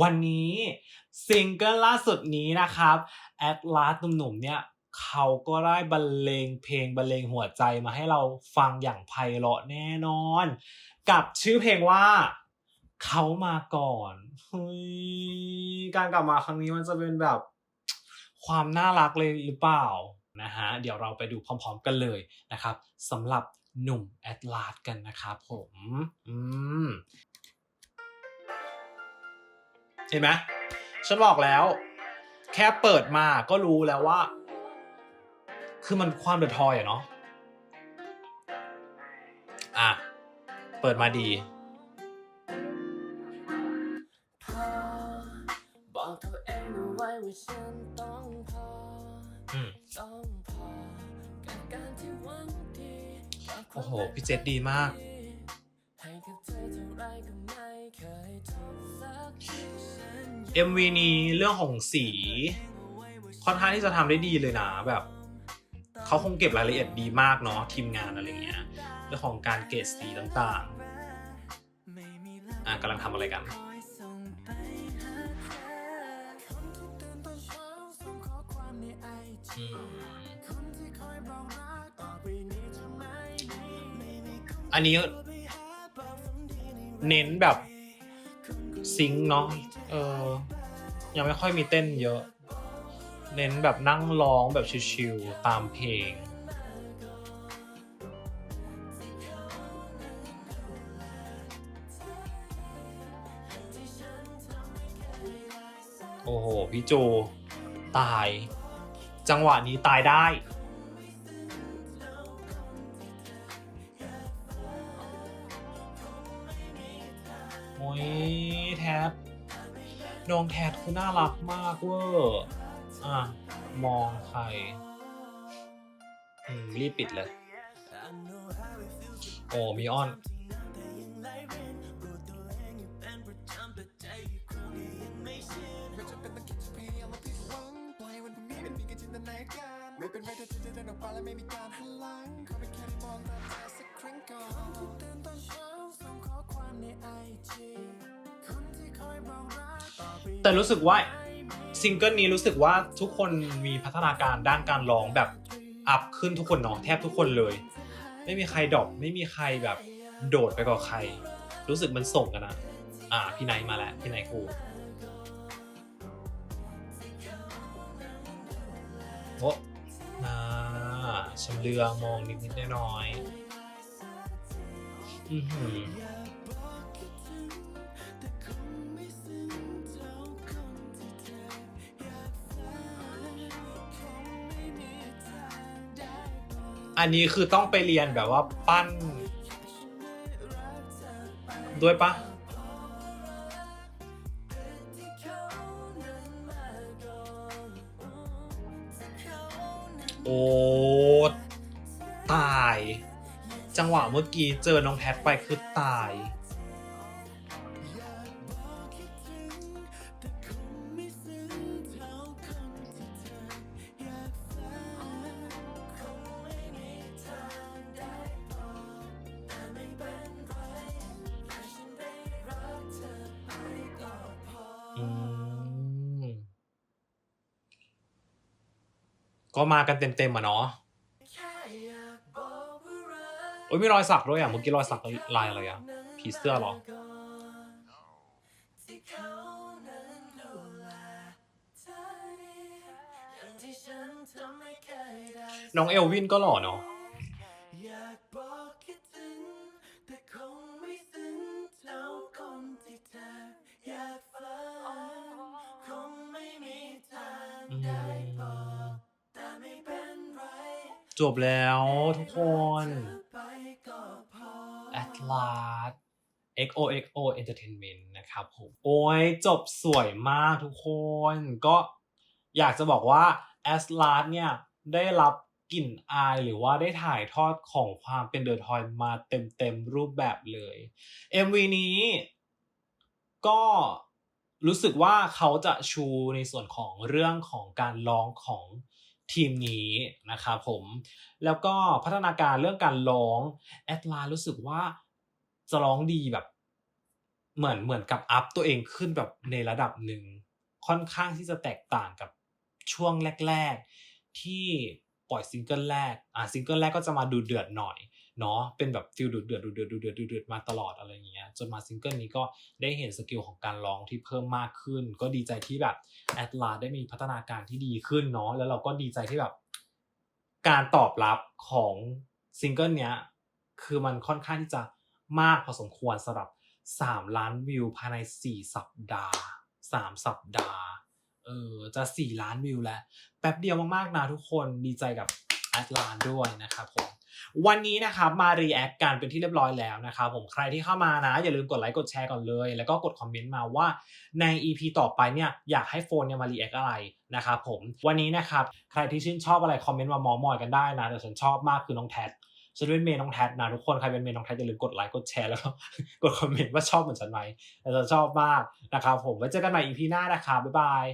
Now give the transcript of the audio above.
วันนี้ซิงเกิลล่าสุดนี้นะครับแอดลาสหนุ่มๆเนี่ยเขาก็ได้บรรเลงเพลงบรรเลงหัวใจมาให้เราฟังอย่างไพเราะแน่นอน กับชื่อเพลงว่าเขามาก่อนการกลับมาครั้งนี้มันจะเป็นแบบความน่ารักเลยหรือเปล่านะฮะเดี๋ยวเราไปดูพร้อม ๆ กันเลยนะครับสำหรับหนุ่มแอดลาสกันนะครับผม อืม เห็นไหมฉันบอกแล้ว แค่เปิดมาก็รู้แล้วว่า คือมันความเดือดทอยอะเนาะอะ เปิดมาดีอบอกตัวเองไว้ว่าฉันต้องพอต้องพอกับการที่หวังดีโอ้โห พี่เจษดีมาก MV นี้เรื่องของสี ค่อนข้างที่จะทำได้ดีเลยนะแบบเขาคงเก็บรายละเอียดดีมากเนาะทีมงานอะไรเงี้ยเรื่องของการเกรดสีต่างๆ อะกำลังทำอะไรกันอันนี้ เน้นแบบซิงค์เนาะเออ ยังไม่ค่อยมีเต้นเยอะ เน้นแบบนั่งร้องแบบชิวๆตามเพลง โอ้โห พี่โจ ตาย จังหวะนี้ตายได้ ยแท็บน้องแท็บคือน่ารักมากเวอร์อะ มองใครรีบปิดเลย โอ้มีออน ไม่เป็นไรเธอจะเดินออกไปแล้วไม่มีการหันหลังขอเป็นแค่มองหน้าเธอสักครั้งก่อนทุกตื่นตอนเช้าส่งข้อความในไอจี แต่รู้สึกว่าซิงเกิลนี้รู้สึกว่าทุกคนมีพัฒนาการด้านการร้องแบบอัพขึ้นทุกคนเนาะแทบทุกคนเลย ไม่มีใครดรอปไม่มีใครแบบโดดไปกว่าใคร รู้สึกมันส่งกันนะอ่าพี่ไนท์มาแล้วพี่ไนท์ครูโอ้นาชำเลืองมองนิดๆน้อยๆอือหือ อันนี้คือต้องไปเรียนแบบว่าปั้น ด้วยปะโอ้ตาย จังหวะเมื่อกี้เจอน้องแพทไปคือตาย ก็มากันเต็มๆอะเนาะโอ้ยมีรอยสักด้วยอะเมื่อกี้รอยสักลายอะไรอะผีเสื้อหรอน้องเอลวินก็หล่อเนาะอยากบอกคิดถึงแต่คงไม่ซึ้งเท่าคนที่เธออยากฝันคงไม่มีทางได้บอก จบแล้วทุกคนไปก็พอ Atlas XOXO Entertainment นะครับผม โอ้ยจบสวยมากทุกคน ก็อยากจะบอกว่า Atlas เนี่ย ได้รับกลิ่นอายหรือว่าได้ถ่ายทอดของความเป็นเดอะทอยมาเต็มๆรูปแบบเลย MV นี้ก็รู้สึกว่าเขาจะชูในส่วนของเรื่องของการร้องของ ทีมนี้นะครับผม แล้วก็พัฒนาการเรื่องการร้องแอดลารู้สึกว่าจะร้องดีแบบ เหมือนเหมือนกับอัพตัวเองขึ้นแบบในระดับหนึ่งค่อนข้างที่จะแตกต่างกับช่วงแรก ๆ ที่ปล่อยซิงเกิลแรกอ่าซิงเกิลแรกก็จะมาดูเดือดหน่อย เนาะเป็นแบบฟิลดูเดือดดูเดือดดูเดือดดูเดือดมาตลอดอะไรอย่างเงี้ยจนมาซิงเกิลนี้ก็ได้เห็นสกิลของการร้องที่เพิ่มมากขึ้น ก็ดีใจที่แบบแอดลาได้มีพัฒนาการที่ดีขึ้นเนาะแล้วเราก็ดีใจที่แบบ การตอบรับของซิงเกิลเนี้ยคือมันค่อนข้างที่จะมากพอสมควรสำหรับ 3 ล้านวิวภายใน 4 สัปดาห์ 3 สัปดาห์เออจะ 4 ล้านวิวแล้ว แป๊บเดียวมากๆนะทุกคนดีใจกับแอดลานด้วยนะครับผม วันนี้นะครับมารีแอคกันเป็นที่เรียบร้อยแล้วนะครับผมใครที่เข้ามานะ อย่าลืมกดไลค์กดแชร์ก่อนเลย แล้วก็กดคอมเมนต์มาว่าใน EP ต่อไปเนี่ยอยากให้โฟนเนี่ยมารีแอคอะไรนะครับผมวันนี้นะครับใครที่ชื่นชอบอะไรคอมเมนต์มามอมอยกันได้นะแต่ฉันชอบมากคือน้องแท็ฉันเป็นเมย์น้องแท็นะทุกคนใครเป็นเมย์น้องแท็อย่าลืมกดไลค์กดแชร์แล้วก็กดคอมเมนต์ว่าชอบเหมือนฉันไหมแต่ฉันชอบมากนะครับผมไว้เจอกันใหม่ EP หน้านะครับบ๊ายบาย